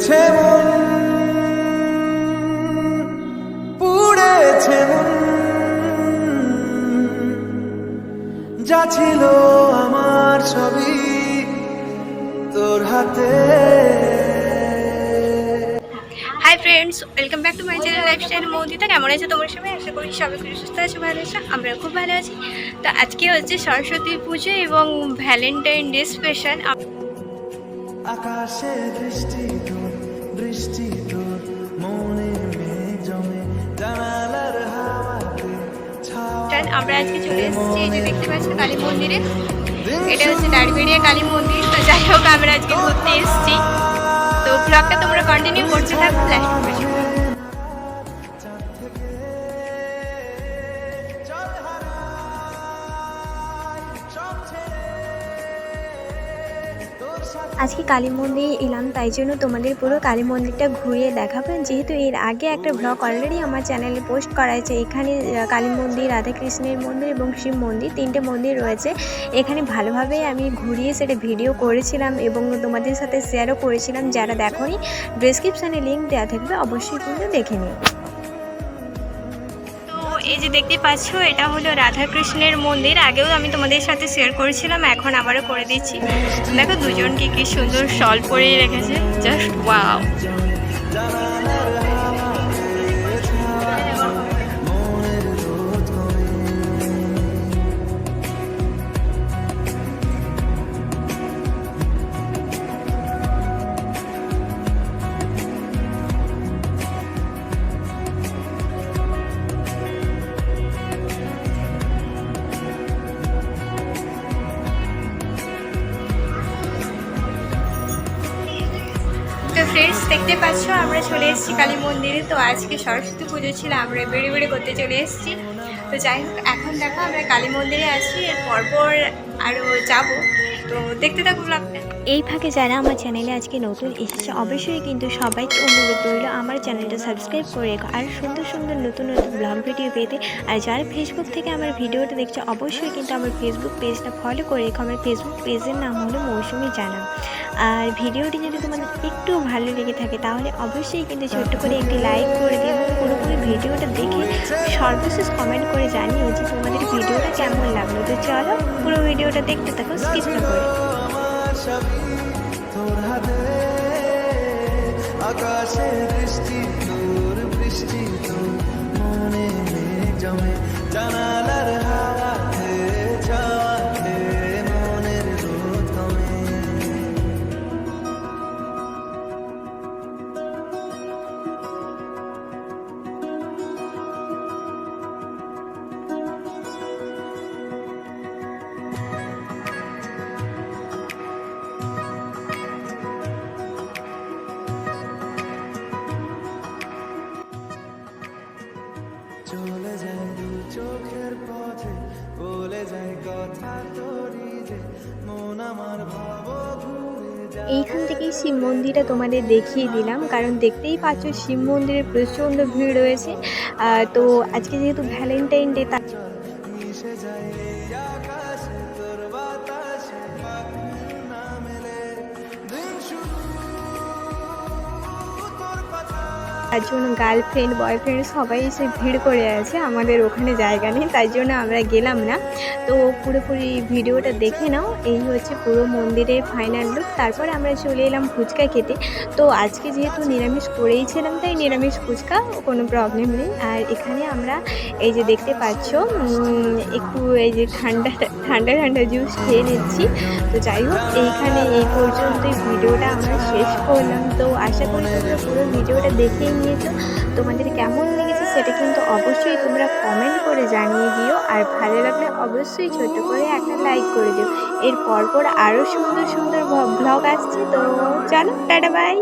উড়েছে মন পুড়েছে মন। যা ছিল আমার ছবি তোর হাতে। Hi friends welcome back to my channel lifestyle Moudita কেমন আছে তোমার সবাই? আশা করি সবাই খুব সুস্থ আছে ভালো আছে আমরা খুব ভালো আছি। তো আজকে হচ্ছে সরস্বতী পুজো এবং ভ্যালেন্টাইন ডে স্পেশাল আকাশে দৃষ্টি বৃষ্টি তোর মনে মেঘ জমে জানালার হাওয়াতে আমরা আজকে চলে এসেছি এই যে দেখতে পাচ্ছি কালী মন্দিরে। এটা হচ্ছে দাঁড়িয়ে কালী মন্দির। তো যাই হোক আমরা আজকে ঘুরতে এসেছি। তো ব্লগটা তোমরা কন্টিনিউ করতে থাকো লাস্ট আজকে কালী মন্দিরে এলাম, তাই জন্য তোমাদের পুরো কালী মন্দিরটা ঘুরিয়ে দেখাবো যেহেতু এর আগে একটা ব্লগ অলরেডি আমার চ্যানেলে পোস্ট করা হয়েছে, এখানে কালী মন্দির রাধাকৃষ্ণের মন্দির এবং শিব মন্দির তিনটে মন্দির রয়েছে। এখানে ভালোভাবে আমি ঘুরিয়ে সেটা ভিডিও করেছিলাম এবং তোমাদের সাথে শেয়ারও করেছিলাম, যারা দেখোনি ডেসক্রিপশানে লিঙ্ক দেওয়া থাকবে, অবশ্যই কিন্তু দেখে নিও। এই যে দেখতে পাচ্ছ, এটা হলো রাধাকৃষ্ণের মন্দির। আগেও আমি তোমাদের সাথে শেয়ার করেছিলাম, এখন আবারও করে দিচ্ছি। দেখো দুজনকে কি সুন্দর শল পরিয়ে রেখেছে জাস্ট ওয়াও দেখতে পাচ্ছ, আমরা চলে এসেছি কালী মন্দিরে। তো আজকে সরস্বতী পুজো ছিল, আমরা বেড়ে বেড়ে করতে চলে এসেছি। তো যাই হোক, এখন দেখো, আমরা কালী মন্দিরে আছি, এর পরপর আরও যাব। তো দেখতে থাকো ব্লগটা। এই ফাঁকে যারা আমার চ্যানেলে আজকে নতুন এসেছে, অবশ্যই কিন্তু সবাইকে অনুরোধ রইল আমার চ্যানেলটা সাবস্ক্রাইব করে রেখো। আর সুন্দর সুন্দর নতুন নতুন ব্লগ ভিডিও পেতে, আর যারা ফেসবুক থেকে আমার ভিডিওটা দেখছে, অবশ্যই কিন্তু আমার ফেসবুক পেজটা ফলো করে রেখো। আমার ফেসবুক পেজের নাম হলো মৌসুমি জানা। আর ভিডিওটি যদি তোমাদের একটু ভালো লেগে থাকে, তাহলে অবশ্যই কিন্তু ছোট্ট করে একটি লাইক করে দিও পুরোপুরি ভিডিওটা দেখে সর্বশেষ কমেন্ট করে জানিও যে তোমাদের ভিডিওটা কেমন লাগল। তো চলো পুরো ভিডিওটা দেখতে থাকো স্কিপ না করে। আকাশে দৃষ্টি তোর বৃষ্টি তোর মনে জমে। এইখান থেকেই শিব মন্দিরটা তোমাদের দেখিয়ে দিলাম। কারণ দেখতেই পাচ্ছ, শিব মন্দিরে প্রচণ্ড ভিড় রয়েছে। তো আজকে যেহেতু ভ্যালেন্টাইন ডে তা তার জন্য গার্লফ্রেন্ড বয়ফ্রেন্ড সবাই এসে ভিড় করে আছে, আমাদের ওখানে জায়গা নেই, তাই জন্য আমরা গেলাম না। তো পুরোপুরি ভিডিওটা দেখে নাও, এই হচ্ছে পুরো মন্দিরের ফাইনাল লুক তারপর আমরা চলে এলাম ফুচকা খেতে। তো আজকে যেহেতু নিরামিষ করেইছিলাম তাই নিরামিষ ফুচকা, কোনো প্রবলেম নেই। আর এখানে আমরা এই যে দেখতে পাচ্ছ একটু এই যে ঠান্ডা ঠান্ডা ঠান্ডা জুস খেয়ে নিচ্ছি। তো যাই হোক, এইখানে এই পর্যন্তই ভিডিওটা আমরা শেষ করলাম। তো আশা করি তোমরা পুরো ভিডিওটা দেখে নিয়েছো তোমাদের কেমন লেগেছে সেটা কিন্তু অবশ্যই তোমরা কমেন্ট করে জানিয়ে দিও। আর ভালো লাগলে অবশ্যই ছোট করে একটা লাইক করে দিও। এর পর আরও সুন্দর সুন্দর ব্লগ আসছে। তো চলো, টাটা বাই